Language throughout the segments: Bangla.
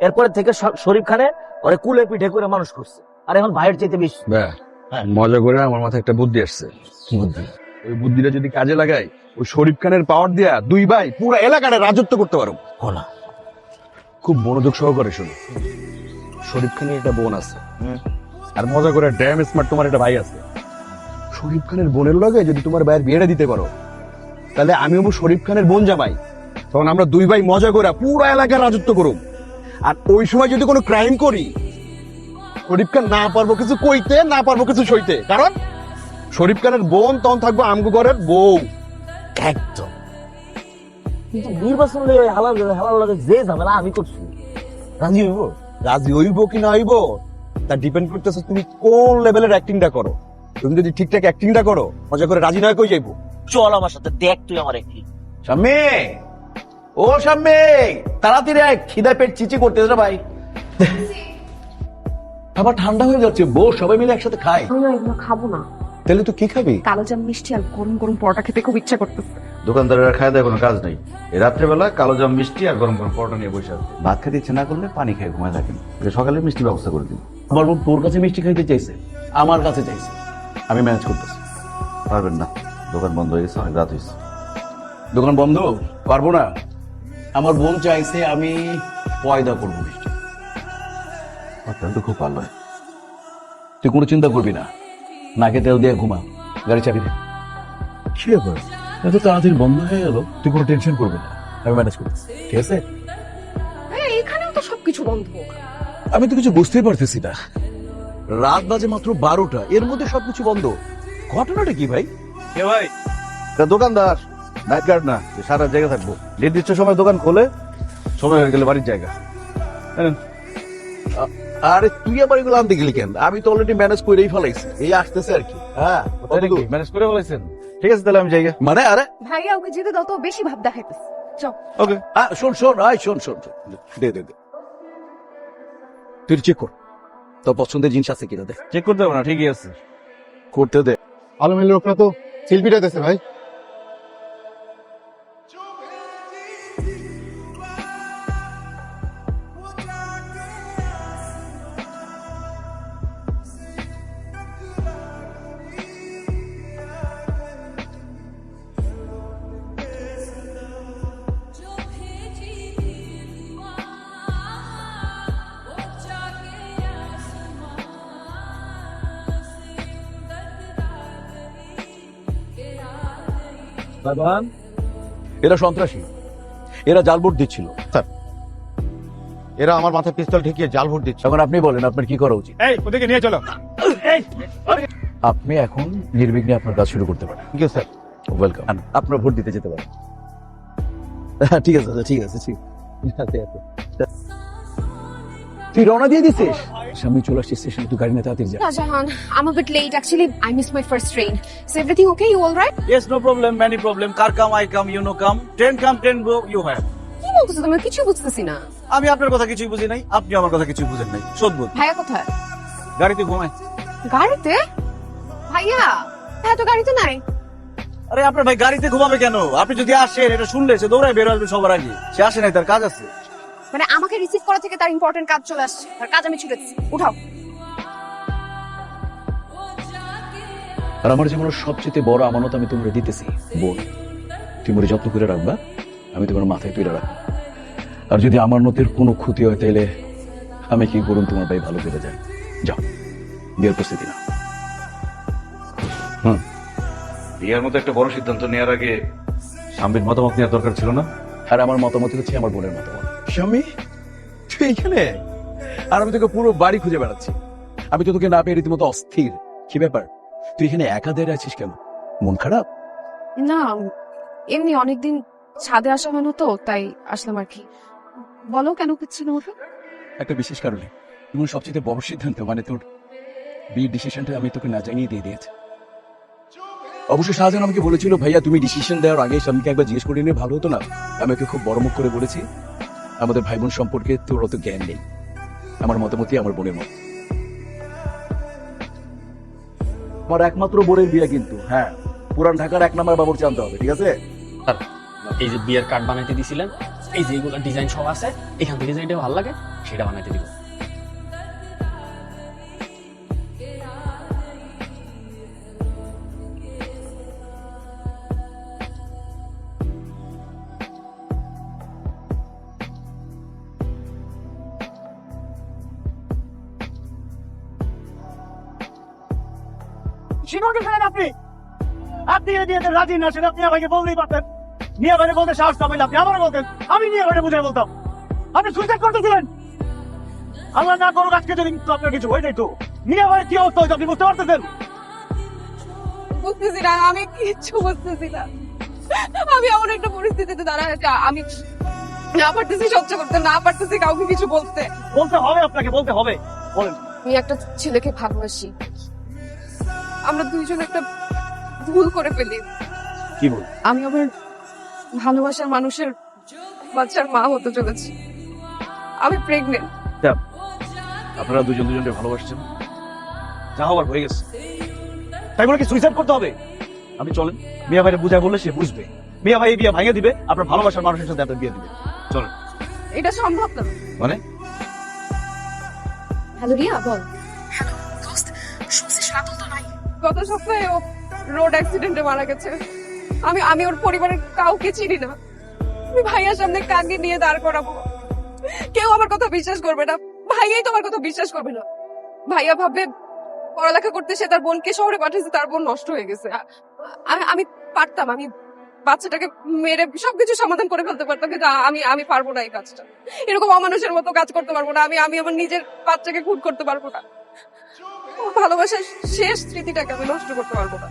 এরপরে থেকে শরীফ খানে ওরে কুলে পিঠে করে মানুষ করছে। আর এখন ভাইয়ের চাইতে বেশি। হ্যাঁ। মজা করে আমার মাথায় একটা বুদ্ধি আসছে। ওই বুদ্ধিটা যদি কাজে লাগাই ওই শরীফ খানের পাওয়ার দিয়া দুই ভাই পুরো এলাকাটা রাজত্ব করতে পারো। কোনা। খুব মনোযোগ সহকারে শুনো। শরীফ খানের একটা বোন আছে। আর মজা করে ড্যাম স্মার্ট তোমার একটা ভাই আছে। শরীফ খানের বোনের লগে যদি তোমার ভাইয়ের বিয়েটা দিতে পারো তাহলে আমি হব শরীফ খানের বোন জামাই। তখন আমরা দুই ভাই মজা করে পুরো এলাকার রাজত্ব করুম। আর ওই সময় যদি কোনো ক্রাইম করি শরীফ খান না পারব কিছু কইতে না পারব কিছু সইতে। কারণ শরীফ খানের বোন তখন থাকব আমগো ঘরের বউ। একদম। কিন্তু নির্বাচন হালাল হালাল লাগে যে ঝামেলা আমি করছি রাজি হইব? রাজি হইব কি না হইব? তা ডিপেন্ড করতেছে তুমি কোন লেভেলের অ্যাক্টিংটা করো। তুমি যদি ঠিকঠাক অ্যাক্টিংটা করো মজা করে রাজি নয় কই যাইবো? চল আমার সাথে দেখ তুই আমার একটি শাম্মে ও শাম্মে তাড়াতাড়ি আয় পেট চিচি করতেছে ভাই। খাবার ঠান্ডা হয়ে যাচ্ছে বউ সবাই মিলে একসাথে খাই আমি না এগুলো খাব না। তাহলে তুই কি খাবি? কালো জাম মিষ্টি আর গরম গরম পরোটা খেতে খুব ইচ্ছা করতেছে। দোকানদারের খায় দেয় কোনো কাজ নেই। এই রাত্রেবেলা কালো জাম মিষ্টি আর গরম গরম পরোটা নিয়ে বসে আছে। ভাত খেতে ইচ্ছে না করলে পানি খেয়ে ঘুমায় থাকেন সকালে মিষ্টি ব্যবস্থা করে দিন আমার বোন তোর কাছে মিষ্টি খাইতে চাইছে আমার কাছে চাইছে। আমি ম্যানেজ করতেছি। পারবেন না দোকান বন্ধ হয়ে গেছে অনেক রাত হয়েছে। দোকান বন্ধ? পারব না। আমার বোন চাইছে আমি পয়দা করব। মিষ্টি আপনার তো খুব ভালো। হয় তুই কোনো চিন্তা করবি না। নাকে তেল দিয়ে ঘুমা। গাড়ি চাবি দে। কি ব্যাপার? এত তাড়াতাড়ি বন্ধ হয়ে গেল। তুই কোনো টেনশন করবি না। আমি ম্যানেজ করতেছি। ঠিক আছে? হ্যাঁ এখানেও তো সবকিছু বন্ধ। আমি তো কিছু বুঝতেই পারতেছি না। রাত বাজে মাত্র বারোটা। এর মধ্যে সবকিছু বন্ধ। ঘটনাটা কি ভাই? কে ভাই? দোকানদার। নাইট গার্ড না যে সারা জায়গা থাকব। নির্দিষ্ট সময় দোকান খোলে সময় হয়ে গেলে বাড়ির জায়গা। আরে তুই আবার এগুলো আনতে গেলি কেন? আমি তো অলরেডি ম্যানেজ করেই ফেলাইছি। এই আসতেছে আর কি। হ্যাঁ ম্যানেজ করে বলেছেন ঠিক আছে তাহলে আমি জায়গা মানে আরে ভাইয়া ওকে যেতে দাও তো বেশি ভাব দেখাইতেছে। চল। ওকে। আ, শোন শোন আয় শোন শোন। দে দে দে। তুই চেক কর। তোর পছন্দের জিনিস আছে কিনা দে। চেক করতে হবে না ঠিকই আছে। করতে দে। আলমের লোকরা তো সেলফিটা দিতেছে ভাই। এরা সন্ত্রাসী। এরা জাল ভোট দিচ্ছিল। এরা আমার মাথায় পিস্তল ঠেকিয়ে জাল ভোট দিচ্ছে। এখন আপনি বলেন আপনার কি করা উচিত? এই ওদেরকে নিয়ে চলো। আপনি এখন নির্বিঘ্নে আপনার কাজ শুরু করতে পারেন। থ্যাংক ইউ স্যার ওয়েলকাম আপনার ভোট দিতে যেতে পারেন। হ্যাঁ, ঠিক আছে ঠিক আছে ঠিক আছে। তুই রওনা দিয়ে দিছিস? সামনে চলে আসছিস স্টেশন তুই গাড়ি নিয়ে তাড়াতাড়ি যা। Shahjahan I'm a bit late actually I missed my first train. Is everything okay? You all right? Yes no problem many problem car come I come you no come train come train go you have কি বলতেছো তুমি? কিছু বুঝতেছি না। আমি আপনার কথা কিছুই বুঝি নাই আপনি আমার কথা কিছুই বুঝেন নাই। সদবুদ ভাইয়া কোথায়? গাড়িতে ঘুমায়। গাড়িতে? ভাইয়া হ্যাঁ তো গাড়িতে নাই। আরে আপনার ভাই গাড়িতে ঘুমাবে কেন? আপনি যদি আসেন এটা শুনলে সে দৌড়ায় বের আসবে সবার আগে। সে আসে নাই তার কাজ আছে। মানে আমাকে রিসিভ করা থেকে তার ইম্পর্টেন্ট কাজ চলে আসছে। তার কাজ আমি ছুটে দিচ্ছি উঠাও। আর আমার জীবনের সবচেয়ে বড় আমানত আমি তোমার দিতেছি বোন। তুমি মোরে যত্ন করে রাখবা আমি তোমার মাথায় তুলে রাখব। আর যদি আমার নতের কোনো ক্ষতি হয় তাহলে আমি কি করুন তোমার ভাই ভালো করে যায় যাও বিয়ের প্রস্তুতি না বিয়ের মতো একটা বড় সিদ্ধান্ত নেওয়ার আগে স্বামীর মতামত নেওয়ার দরকার ছিল না? আর আমার মতামত হচ্ছে আমার বোনের মতামত। স্বামী? তুই এখানে? আর আমি তোকে পুরো বাড়ি খুঁজে বেড়াচ্ছি। আমি তো তোকে না পেয়ে রীতিমতো অস্থির। কি ব্যাপার? তুই এখানে একা দাঁড়িয়ে আছিস কেন? মন খারাপ? না এমনি অনেকদিন ছাদে আসা হলো তো তাই আসলাম আর কি। বলো কেন কিচ্ছু না একটা বিশেষ কারণে। তোমার সবচেয়ে বড় সিদ্ধান্ত মানে তোর বিয়ের ডিসিশনটা আমি তোকে না জানিয়ে দিয়ে দিয়েছি। অবশ্য শাহজাহান আমাকে বলেছিল ভাইয়া তুমি ডিসিশন দেওয়ার আগে স্বামীকে একবার জিজ্ঞেস করে নিলে ভালো হতো না। আমি ওকে খুব বড় মুখ করে বলেছি। আমাদের ভাই বোন সম্পর্কে তোর অত জ্ঞান নেই। আমার মতামতই আমার বোনের মত। আমার একমাত্র বোনের বিয়ে কিন্তু হ্যাঁ পুরান ঢাকার এক নাম্বার বাবুর জানতে হবে, ঠিক আছে? এই যে বিয়ের কার্ড বানাইতে দিছিলেন, এই যে এইগুলো ডিজাইন সব আছে, এখান থেকে যেটা ভালো লাগে, সেটা বানাইতে দিব। শিকড়কে ফেলেন আপনি। আপনি যদি এতে রাজি না সেটা আপনি আমাকে বলতেই পারতেন। নিয়ে বাইরে বলতে সাহস পাবেন আপনি আমার বলতেন। আমি নিয়ে বাইরে বুঝে বলতাম। আপনি সুইসাইড করতেছিলেন। আল্লাহ না করুক আজকে যদি কিন্তু আপনার কিছু হয়ে যেত নিয়ে বাইরে কি অবস্থা হয়েছে আপনি বুঝতে পারতেছেন? বুঝতেছি না আমি কিচ্ছু বুঝতেছি না। আমি এমন একটা পরিস্থিতিতে দাঁড়া আছি আমি না পারতেছি সহ্য করতে না পারতেছি কাউকে কিছু বলতে। বলতে হবে আপনাকে বলতে হবে। বলেন। আমি একটা ছেলেকে ভালোবাসি। আমরা দুইজন একটা ভুল করে ফেলি। কি বল? আমি আমার ভালোবাসার মানুষের বাচ্চার মা হতে চলেছি। আমি প্রেগনেন্ট আপনারা দুজন দুজনকে ভালোবাসছেন। যা হওয়ার হয়ে গেছে। তাই বলে কি সুইসাইড করতে হবে? আপনি চলেন মিয়া ভাইরে বুঝায় বললে সে বুঝবে। মিয়া ভাই এই বিয়ে ভাঙিয়ে দিবে আপনার ভালোবাসার মানুষের সাথে আপনার বিয়ে দিবে। চলেন। এটা সম্ভব না। মানে? হ্যালো রিয়া বল। গত সপ্তাহে ও রোড অ্যাক্সিডেন্টে মারা গেছে। আমি আমি ওর পরিবারের কাউকে চিনি না। আমি ভাইয়ার সামনে কাকে নিয়ে দাঁড় করাবো। কেউ আমার কথা বিশ্বাস করবে না। ভাইয়াই তোমার কথা বিশ্বাস করবে না। ভাইয়া ভাববে পড়ালেখা করতে সে তার বোনকে শহরে পাঠিয়েছে, তার বোন নষ্ট হয়ে গেছে। আমি পারতাম, আমি বাচ্চাটাকে মেরে সবকিছু সমাধান করে ফেলতে পারতাম, কিন্তু আমি আমি পারব না এই কাজটা। এরকম অমানুষের মতো কাজ করতে পারব না। আমি আমি আমার নিজের বাচ্চাকে খুন করতে পারব না। ভালোবাসার শেষ স্মৃতিটাকে আমি নষ্ট করতে পারব না।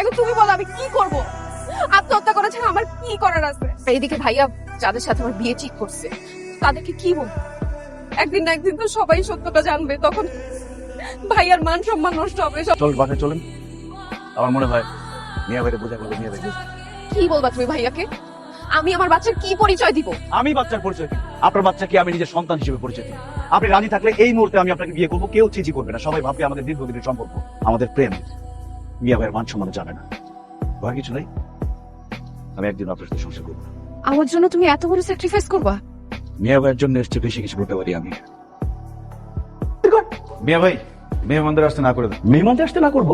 এখন তুমি বলো আমি কি করব? আত্মহত্যা করেছে আমার কি করার আছে? এইদিকে ভাইয়া যাদের সাথে আমার বিয়ে ঠিক করছে তাদেরকে কি বলব? একদিন না একদিন তো সবাই সত্যটা জানবে তখন ভাইয়ার মান সম্মান নষ্ট হবে সব চলেন বাসায় চলেন। আমার মনে হয় মিয়া ভাইরে বোঝা করলে মিয়া ভাই কি বলবা তুমি ভাইয়াকে? আমি আমার বাচ্চার কি পরিচয় দিব? আমি বাচ্চার পরিচয় দিই আপনার বাচ্চাকে আমি নিজের সন্তান হিসেবে পরিচয় দিই আপনি রাজি থাকলে এই মুহূর্তে আমি আপনাকে বিয়ে করব কেউ চিঠি করবে না। সবাই ভাববে আমাদের দীর্ঘদিনের সম্পর্ক আমাদের প্রেম। মিয়া ভাইয়ের মান সম্মান জানে না। ভয় কিছু নাই? আমি একদিন আপনার সাথে সংসার করব আমার জন্য তুমি এত বড় স্যাক্রিফাইস করবা? মিয়া ভাইয়ের জন্য এসছে বেশি কিছু করতে পারি আমি। মিয়া ভাই মেহমানদের আসতে না করে দেন মেহমানতে আসতে না করব?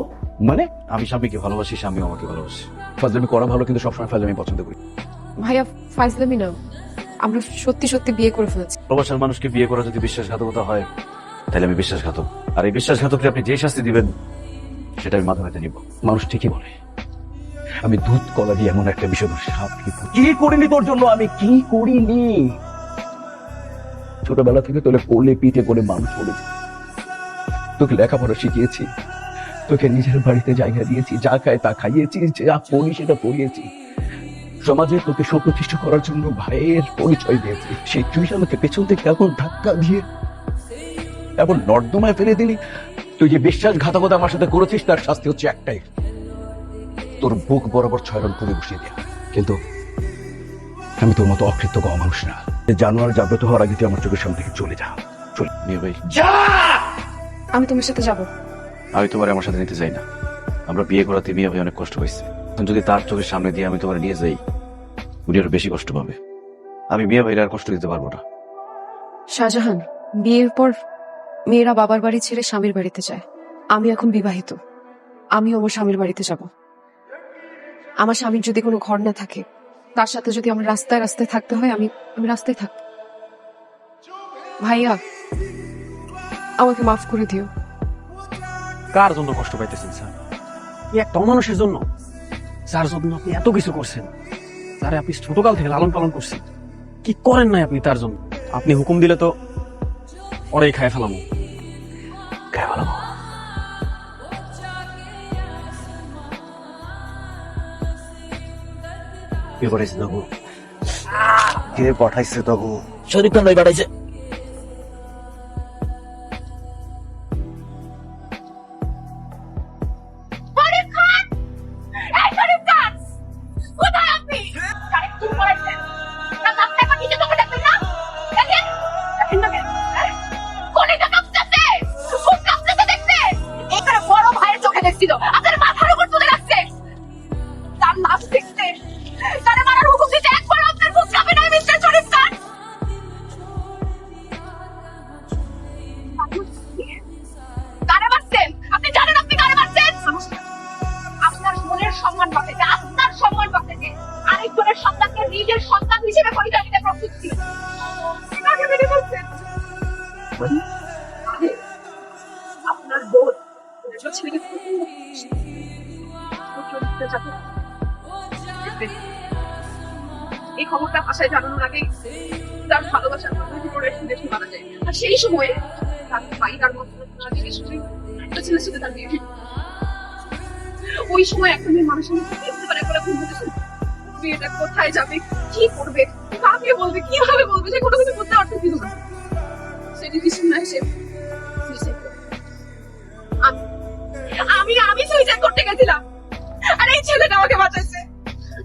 মানে? আমি স্বামীকে ভালোবাসি স্বামী আমাকে ভালোবাসি। ফাজলামি করা ভালো কিন্তু সবসময় ফাজলামি পছন্দ করি। ভাইয়া ফাইজলামি না আমরা সত্যি সত্যি বিয়ে করে ফেলেছি। ভালোবাসার মানুষকে বিয়ে করা যদি বিশ্বাসঘাতকতা হয়, তাহলে আমি বিশ্বাসঘাতক। আর এই বিশ্বাসঘাতককে আপনি যে শাস্তি দিবেন, সেটা আমি মাথা ব্যথা নিব। মানুষ ঠিকই বলে, আমি দুধ, কলা দিয়ে এমন একটা বিষয় সাপ কি করিনি তোর জন্য? আমি কি করিনি? ছোটবেলা থেকে তোলে কোলে পিঠে করে মানুষ করেছি তোকে লেখাপড়া শিখিয়েছি, তোকে নিজের বাড়িতে জায়গা দিয়েছি, যা খায় তা খাইয়েছি, যা পড়ি সেটা পড়িয়েছি সমাজে তোকে সুপ্রতিষ্ঠা করার জন্য ভাইয়ের পরিচয় দিয়েছি। সেই তুই আমাকে পেছন থেকে এমন ধাক্কা দিয়ে এমন নর্দমায় ফেলে দিলি। তুই যে বিশ্বাসঘাতকতা আমার সাথে করেছিস তার শাস্তি হচ্ছে একটাই। তোর বুক বরাবর ছয় রান করে বসিয়ে দেয়া কিন্তু আমি তোর মতো অকৃতজ্ঞ মানুষ না। জানোয়ার জাগ্রত হওয়ার আগে তুই আমার চোখের সামনে থেকে চলে যা। চলে। ভাই। আমি তোমার সাথে যাব। আমি তোমার আমার সাথে নিতে চাই না। আমরা বিয়ে করাতে মিয়া ভাই অনেক কষ্ট পাইছে। যদি তার চোখের সামনে দিয়ে আমি তোমার নিয়ে যাই উনি আরও বেশি কষ্ট পাবে। আমি মিয়া ভাইয়ের আর কষ্ট দিতে পারব না। শাহজাহান বিয়ের পর মেয়েরা বাবার বাড়ি ছেড়ে স্বামীর বাড়িতে যায়। আমি এখন বিবাহিত। আমিও আমার স্বামীর বাড়িতে যাব। আমার স্বামীর যদি কোনো ঘর না থাকে তার সাথে যদি আমার রাস্তায় রাস্তায় থাকতে হয় আমি আমি রাস্তায় থাক ভাইয়া আমাকে মাফ করে দিও। কার জন্য কষ্ট পাইতেছেন স্যার? এই একটা মানুষের জন্য। যার জন্য আপনি এত কিছু করছেন। যারে আপনি ছোটকাল থেকে লালন পালন করছেন, কি করেন নাই আপনি তার জন্য? আপনি হুকুম দিলে তো ওরাই খায় ফেলামো। খায় ভালো কে পাঠাইছে তবু শরীফ কেন পাঠাইছে। ছিল আপনার মাথার উপর তুলে রাখছে। তার লাশ দেখছে তারা মারার হুকুম দিতে একবার আপনার মুখ কাঁপে নয় মিস্টার শরীফ খান কারে আপনি জানেন আপনার মনের সম্মান আপনার সম্মান বাঁচাইতে আরেকজনের সন্তানকে নিজের সন্তান হিসেবে পরিচয় দিতে প্রস্তুত ভাষায় জানানোর আগে তার ভালোবাসার করে দেশে মারা যায়। আর সেই সময়ে তার ভাই তার একটা ছেলের সাথে তার বিয়ে ওই সময় একটা মেয়ে মানুষের কি পারে? বলে ঘুম হতেছে মেয়েটা কোথায় যাবে? কি করবে? কাকে বলবে? কীভাবে বলবে? সে কোনো কিছু করতে দিল না। সে ডিসিশন না সে করে। আমি আমি সুইসাইড করতে গেছিলাম। আর এই ছেলেটা আমাকে বাঁচাইছে।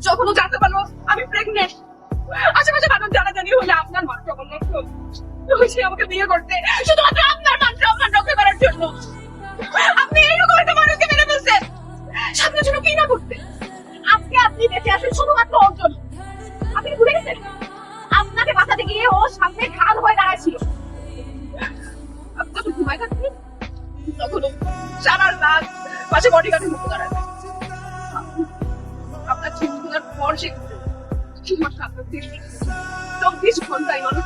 যখন জানতে পারল আমি প্রেগনেন্ট সে আমাকে বিয়ে করতে। শুধুমাত্র আপনার মান সম্মান রক্ষা করার জন্য। আপনি এইরকম একটা মানুষকে মেরে ফেলছেন। সামনে জন্য কি না করতে? আজকে আপনি বেঁচে আসেন শুধুমাত্র ওর জন্য আপনি ভুলে গেছেন? আপনাকে বাঁচাতে গিয়ে ও সামনে খাল হয়ে দাঁড়াচ্ছিল। আপনি ঘুমায় থাকতেন তখন সারা রাত পাশে বডিগার্ডের মুখ দাঁড়ায়। আপনার চিন্তার পর সে শুধুমাত্র আপনার চব্বিশ ঘন্টায় মানুষ